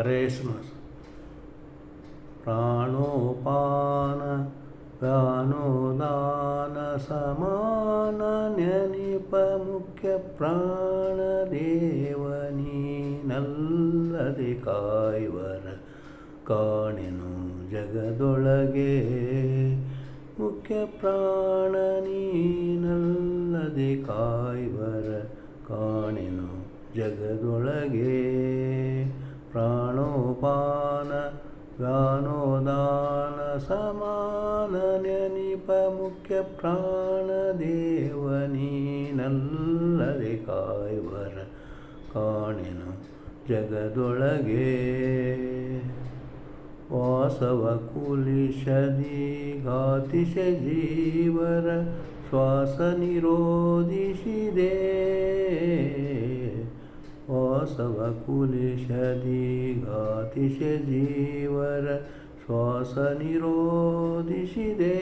ಹರೇ ಪ್ರಾಣೋಪಾನ, ಪ್ರಾಣೋದಾನ, ಸಮಾನ, ನೆನಿಪ, ಮುಖ್ಯ ಪ್ರಾಣದೇವನಿ ದೇವನೀನಲ್ಲದೆ ಕಾಯುವರ ಕಾಣೆನು ಜಗದೊಳಗೆ. ಮುಖ್ಯ ಪ್ರಾಣ ನೀನಲ್ಲದೆ ಕಾಯುವರ ಕಾಣೆನು ಜಗದೊಳಗೆ. ಪ್ರಾಣೋಪಾನ ವ್ಯಾನೋದಾನ ಸಮಾನ ನೆನಿಪ ಮುಖ್ಯ ಪ್ರಾಣ ದೇವನೀನಲ್ಲದೆ ಕಾಯುವರ ಕಾಣೆನು ಜಗದೊಳಗೆ. ವಾಸವ ಕುಲಿಷದಿ ಗಾತಿಶ ಜೀವರ ಶ್ವಾಸ ನಿರೋಧಿಸಿದೆ. ವಾಸವ ಘಾತಿಶ ಜೀವರ ಶ್ವಾಸ ನಿರೋಧಿಸಿದೆ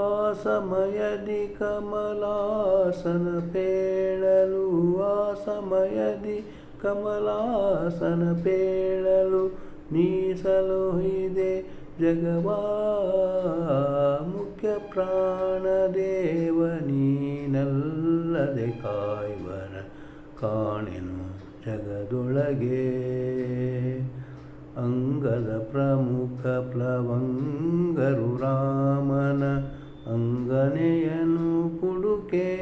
ಆ ಸಮಯದಿ ಕಮಲಾಸನ ಪೇಳಲು ಆಸಮಯದಿ ಸಮಯದಿ ಕಮಲಾಸನ ಪೇಳಲು ನೀಸಲುಹಿದೆ ಜಗವಾ ಮುಖ್ಯ ಪ್ರಾಣ ದೇವ ನೀನಲ್ಲದೆ ಕಾಯುವರ ಕಾಣೆನು ಜಗದೊಳಗೆ. ಅಂಗದ ಪ್ರಮುಖ ಪ್ಲವಂಗರು ರಾಮನ ಅಂಗನೆಯನು ಕುಡುಕೆ.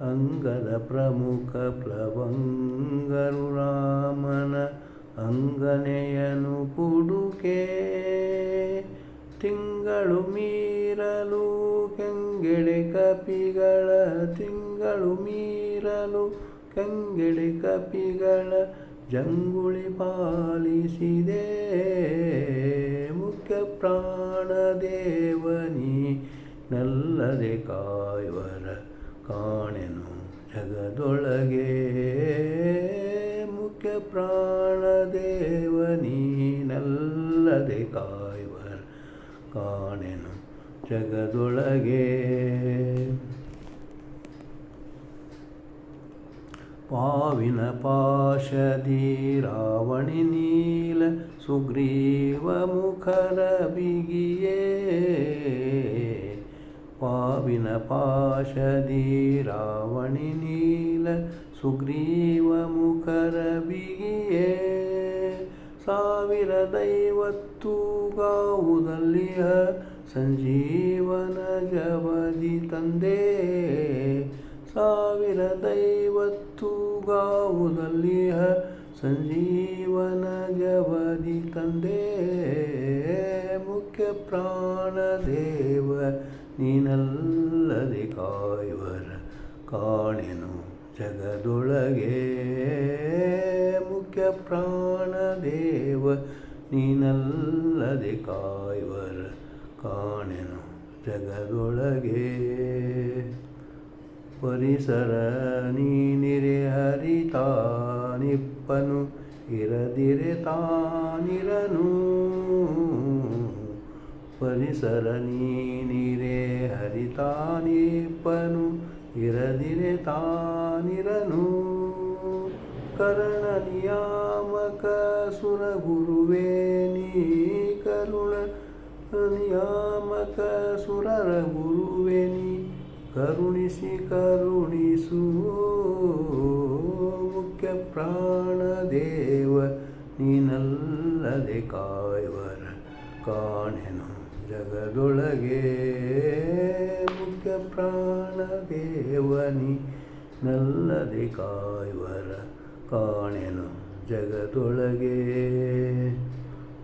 ಅಂಗದ ಪ್ರಮುಖ ಪ್ಲವಂಗರು ರಾಮನ ಅಂಗನೆಯನು ಕುಡುಕೆ. ತಿಂಗಳು ಕೆಂಗೆಳೆ ಕಪಿಗಳ ತಿಂಗಳು ಮೀರಲು ಕಂಗೆಡೆ ಕಪಿಗಳ ಜಂಗುಳಿ ಪಾಲಿಸಿದೆ. ಮುಖ್ಯ ಪ್ರಾಣ ದೇವನಿ ನಲ್ಲದೆ ಕಾಯುವರ ಕಾಣೆನು ಜಗದೊಳಗೆ. ಮುಖ್ಯ ಪ್ರಾಣ ದೇವನಿ ನಲ್ಲದೆ ಕಾಯುವರ ಕಾಣೆನು ಜಗದೊಳಗೆ. ಪಾವಿನ ಪಾಶದಿ ರಾವಣಿ ನೀಲ ಸುಗ್ರೀವ ಮುಖರ ಬಿಗಿಯೇ. ಪಾವಿನ ಪಾಶದಿ ರಾವಣಿ ನೀಲ ಸುಗ್ರೀವ ಮುಖರ ಬಿಗಿಯೇ. ಸಾವಿರದೈವತ್ತು ಗಾವುದಲ್ಲಿಯ ಸಂಜೀವನ ಜವದಿ ತಂದೆ ಸಾವಿರದೈವತ್ತು ಗಾವುದಲ್ಲಿ ಸಂಜೀವನ ಜವದಿ ತಂದೆ, ಮುಖ್ಯ ಪ್ರಾಣ ದೇವ ನೀನಲ್ಲದೆ ಕಾಯುವರ ಕಾಣೆನು ಜಗದೊಳಗೆ. ಮುಖ್ಯ ಪ್ರಾಣ ದೇವ ನೀನಲ್ಲದೆ ಕಾಯುವರ ಕಾಣೆನು ಜಗದೊಳಗೆ. ಪರಿಸರ ನೀನಿರೆ ಹರಿತಾನಿಪ್ಪನು ಇರದಿರೆ ತಾನಿರನು. ಪರಿಸರ ನೀನಿರೆ ಹರಿತಾನಿಪ್ಪನು ಇರದಿರೆ ತಾನಿರನು. ಕರಣ ನಿಯಾಮಕ ಸುರಗುರುವೇ ನೀ ಕರುಣ ನಿಯಾಮಕ ಸುರರ ಗುರುವೆನಿ ಕರುಣಿಸಿ ಕರುಣಿಸು. ಮುಖ್ಯ ಪ್ರಾಣ ದೇವ, ನೀನಲ್ಲದೆ ಕಾಯುವರ ಕಾಣೆನು ಜಗದೊಳಗೆ. ಮುಖ್ಯ ಪ್ರಾಣ ದೇವನಿ ನಲ್ಲದೆ ಕಾಯುವರ ಕಾಣೆನು ಜಗದೊಳಗೆ.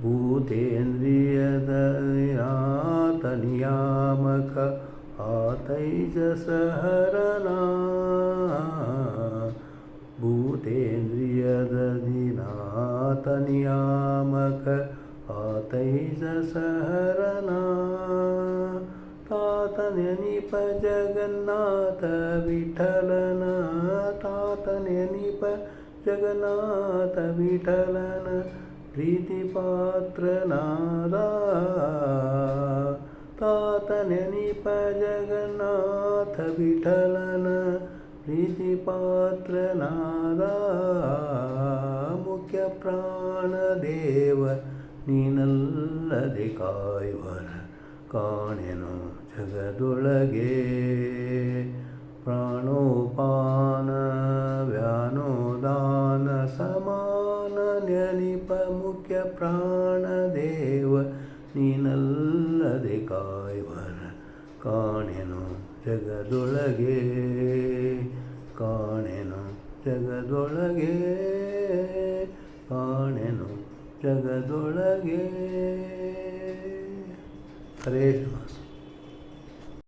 भूतेन्द्रियदयातनियामक आतैजसहरणा भूतेन्द्रियदधिनातनियामक आतैजसहरणा तातन्यनिप जगन्नाथ विठलना तातन्यनिप जगन्नाथ विठलन ತಾತ ನೆನಿಪ ಜಗನ್ನಾಥ ವಿಠಲನ ತಾತ ನೆನಿಪ ಜಗನ್ನಾಥ ವಿಠಲನ ಪ್ರೀತಿ ಪಾತ್ರನಾದ ತಾತ ನೆನಿಪ ಜಗನ್ನಾಥ ವಿಠಲನ ಪ್ರೀತಿ ಪಾತ್ರನಾದ ಮುಖ್ಯ ಪ್ರಾಣದೇವ ನೀನಲ್ಲದೆ ಕಾಯುವರ ಕಾಣೆನು ಜಗದೊಳಗೆ ಪ್ರಾಣೋಪಾನ ಪ್ರಾಣದೇವ ನೀನಲ್ಲದೆ ಕಾಯುವರ ಕಾಣೆನು ಜಗದೊಳಗೆ. ಕಾಣೆನು ಜಗದೊಳಗೆ. ಕಾಣೆನು ಜಗದೊಳಗೆ. ಹರೇ